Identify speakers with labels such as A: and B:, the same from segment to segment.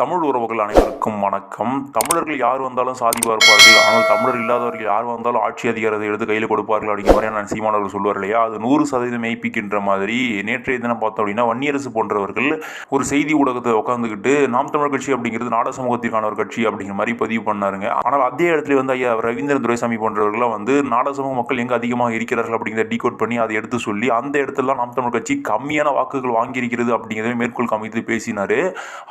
A: தமிழ் உறவுகள் அனைவருக்கும் வணக்கம். தமிழர்கள் யார் வந்தாலும் சாதி பார்ப்பார்கள் ஆனால் தமிழர் இல்லாதவர்கள் யார் வந்தாலும் ஆட்சி அதிகாரத்தை எடுத்து கையில் கொடுப்பார்கள் அப்படிங்கிற மாதிரி நான் சீமானவர்கள் சொல்லுவார் இல்லையா? அது நூறு சதவீதம் மெய்ப்பிக்கின்ற மாதிரி. நேற்றைய தினம் பார்த்தோம் அப்படின்னா வன்னியரசு போன்றவர்கள் ஒரு செய்தி ஊடகத்தை உட்காந்துக்கிட்டு நாம் தமிழ் கட்சி அப்படிங்கிறது நாட சமூகத்திற்கான ஒரு கட்சி அப்படிங்கிற மாதிரி பதிவு பண்ணாருங்க. ஆனால் அதே இடத்துல வந்து ஐயா ரவீந்திரன் துரைசாமி போன்றவர்கள்லாம் வந்து நாட சமூக மக்கள் எங்கே அதிகமாக இருக்கிறார்கள் அப்படிங்கிறத டீகோட் பண்ணி அதை எடுத்து சொல்லி அந்த இடத்துல நாம் தமிழ் கட்சி கம்மியான வாக்குகள் வாங்கியிருக்கிறது அப்படிங்கிறத மேற்கோள் காமித்து பேசினார்.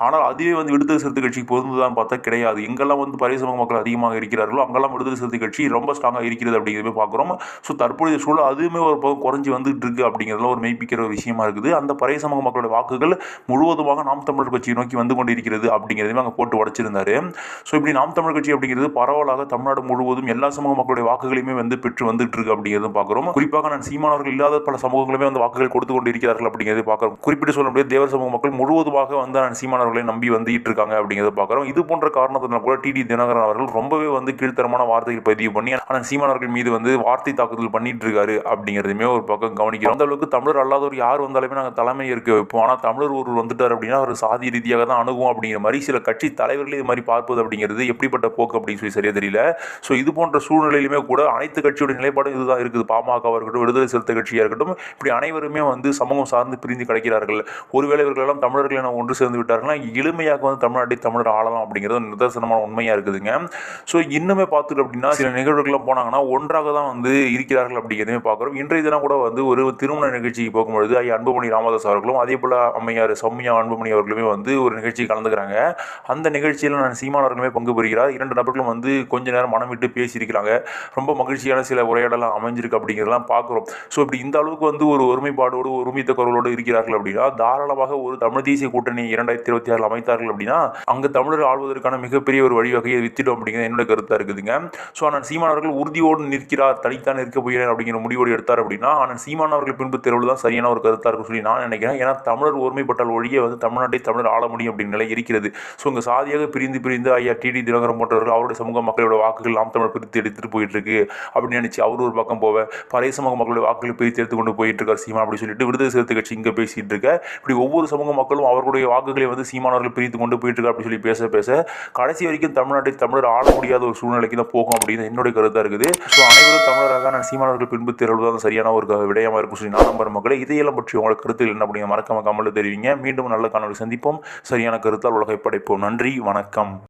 A: ஆனால் அதுவே வந்து விடுதலை சிறுத்தை கட்சி பொருந்துதான் பார்த்தா கிடையாது. எங்கெல்லாம் வந்து பரிசம மக்கள் அதிகமாக இருக்கிறார்களோ அங்கெல்லாம் விடுதலை சிறுத்தை கட்சி ரொம்ப ஸ்ட்ராங்காக இருக்கிறது அப்படிங்கிறத பார்க்குறோம். ஸோ தற்போதைய சூழல் அதுவுமே ஒரு பக்கம் குறைஞ்சி வந்துட்டு இருக்கு அப்படிங்கிறதுல ஒரு மெய்ப்பிக்கிற ஒரு விஷயமா இருக்குது. அந்த பழைய சமூக மக்களோட வாக்குகள் முழுவதுமாக நாம் தமிழர் கட்சியை நோக்கி வந்து கொண்டு இருக்கிறது அப்படிங்கிறதையும் அங்கே போட்டு உடச்சிருந்தாரு. ஸோ இப்படி நாம் தமிழர் கட்சி அப்படிங்கிறது பரவலாக தமிழ்நாடு முழுவதும் எல்லா சமூக மக்களுடைய வாக்குகளையுமே வந்து பெற்று வந்துட்டு இருக்கு அப்படிங்கிறதும் பார்க்குறோம். குறிப்பாக நான் சீமானவர்கள் இல்லாத பல சமூகங்களுமே வந்து வாக்குகள் கொடுத்து கொண்டு இருக்கிறார்கள் அப்படிங்கிறத பார்க்குறோம். குறிப்பிட்டு சொல்ல முடியாது தேவர் சமூக மக்கள் முழுவதுமாக வந்து நான் சீமானவர்களை நம்பி வந்து இருக்காங்க அப்படிங்கிறத பார்க்குறோம். இது போன்ற காரணத்தினால கூட டிடி தினகரன் அவர்கள் ரொம்பவே வந்து கீழ்த்தரமான வார்த்தைகள் பதிவு பண்ணி ஆனால் சீமானவர்கள் மீது வந்து வார்த்தை தாக்குதல் பண்ணிட்டு இருக்காரு அப்படிங்கிறதுமே ஒரு பக்கம் கவனிக்கிறோம். அந்த அளவுக்கு தமிழர் அல்லாதவர் யார் வந்தாலுமே நாங்கள் தலைமை இருக்க வைப்போம். ஆனால் தமிழர் ஒருவர் வந்துட்டார் அப்படின்னா அவர் சாதி ரீதியாக தான் அணுகும் அப்படிங்கிற மாதிரி சில கட்சி தலைவர்களே இது மாதிரி பார்ப்பது அப்படிங்கிறது எப்படிப்பட்ட போக்கு அப்படின்னு சொல்லி சரியா தெரியல. ஸோ இது போன்ற சூழ்நிலையிலுமே கூட அனைத்து கட்சியோட நிலைப்பாடும் இதுதான் இருக்குது. பாமகவாக இருக்கட்டும் விடுதலை சிறுத்தை கட்சியாக இருக்கட்டும் இப்படி அனைவருமே வந்து சமூகம் சார்ந்து பிரிந்து கிடைக்கிறார்கள். ஒருவேளை இவர்கள் எல்லாம் தமிழர்கள் என ஒன்று சேர்ந்து விட்டார்கள்னா எளிமையாக வந்து தமிழ்நாட்டை தமிழர் ஆளலாம் அப்படிங்கிறது நிதர்சனமான உண்மையாக இருக்குதுங்க. ஸோ இன்னுமே பார்த்துட்டு அப்படின்னா சில நிகழ்வுகளில் போனாங்கன்னா ஒன்றாக தான் வந்து இருக்கிறார்கள் அப்படிங்கிறதுமே பார்க்குறோம். இன்றைய தினம் கூட வந்து ஒரு திருமண நிகழ்ச்சிக்கு போகும்பொழுது ஐயா அன்புமணி ராமதாஸ் அவர்களும் அதே போல் அம்மையார் சௌமியா அன்புமணி அவர்களுமே வந்து ஒரு நிகழ்ச்சி கலந்துக்கிறாங்க. அந்த நிகழ்ச்சியில் நான் சீமான் அவர்களுமே பங்கு பெறுகிறார். இரண்டு நபர்களும் வந்து கொஞ்ச நேரம் மனம் விட்டு பேசியிருக்கிறாங்க. ரொம்ப மகிழ்ச்சியான சில உரையாடலாம் அமைஞ்சிருக்கு அப்படிங்கிறதெல்லாம் பார்க்குறோம். ஸோ இப்படி இந்த அளவுக்கு வந்து ஒரு ஒருமைப்பாடோடு ஒருமித்த குரலோடு இருக்கிறார்கள் அப்படின்னா தாராளமாக ஒரு தமிழ் தேசிய கூட்டணி இரண்டாயிரத்தி இருபத்தி ஆறில் அமைத்தார்கள் அப்படின்னா அங்கே தமிழர் ஆள்வதற்கான மிகப்பெரிய ஒரு வழிவகையை வித்திடும் அப்படிங்கிறது என்னோட கருத்தாக இருக்குதுங்க. ஸோ ஆனால் சீமான் அவர்கள் உறுதியோடு நிற்கிறார் தனித்தான் நிற்க போகிறேன் அப்படிங்கிற முடிவோடு எடுத்தார் அப்படின்னா ஆனால் சீமான் அவர்கள் பின்பு தெருவில் தான் சரியான ஒரு கருத்தாக இருக்கும் சொல்லி நான் நினைக்கிறேன். ஏன்னா தமிழர் ஒருமைப்பட்டால் ஒழிய வந்து தமிழ்நாட்டை தமிழர் ஆள முடியும் அப்படிங்கிற நிலை இருக்கிறது. ஸோ இங்கே சாதியாக பிரிந்து பிரிந்து ஐயா டிடி தினகரன் போன்றவர்கள் அவருடைய சமூக மக்களோட வாக்குகள் நாம் தமிழர் பிரித்து எடுத்துட்டு போயிட்டு இருக்கு அப்படின்னு நினைச்சு அவர் ஒரு பக்கம் போவ பழைய சமூக மக்களுடைய வாக்குகளை பிரித்து எடுத்து கொண்டு போயிட்டு இருக்கார் சீமா அப்படின்னு சொல்லிட்டு விடுதலை சிறுத்தை கட்சி இங்கே பேசிட்டு இருக்க இப்படி ஒவ்வொரு சமூக மக்களும் அவர்களுடைய வாக்குகளை வந்து சீமானவர்கள் பிரித்து கொண்டு போயிட்டு இருக்கார் அப்படின்னு சொல்லி பேச பேச கடைசி வரைக்கும் தமிழ்நாட்டை தமிழர் ஆள முடியாத ஒரு சூழ்நிலைக்கு தான் போகும் அப்படின்னு என்னுடைய கருத்தாக இருக்குது. ஸோ அனைவரும் தமிழராக நான் சீமானவர்கள் பின்பு தேர்வு தான் சரியான ஒரு க- விடயமா இருக்கும் சொல்லி நான் நம்பர் மக்களை. இதையெல்லாம் பற்றி உங்களோட கருத்துகள் என்ன அப்படிங்க மறக்காம கமலில் தெரிவிங்க. மீண்டும் நல்ல காணொலி சந்திப்போம். சரியான கருத்தால் உலகை படைப்போம். நன்றி. வணக்கம்.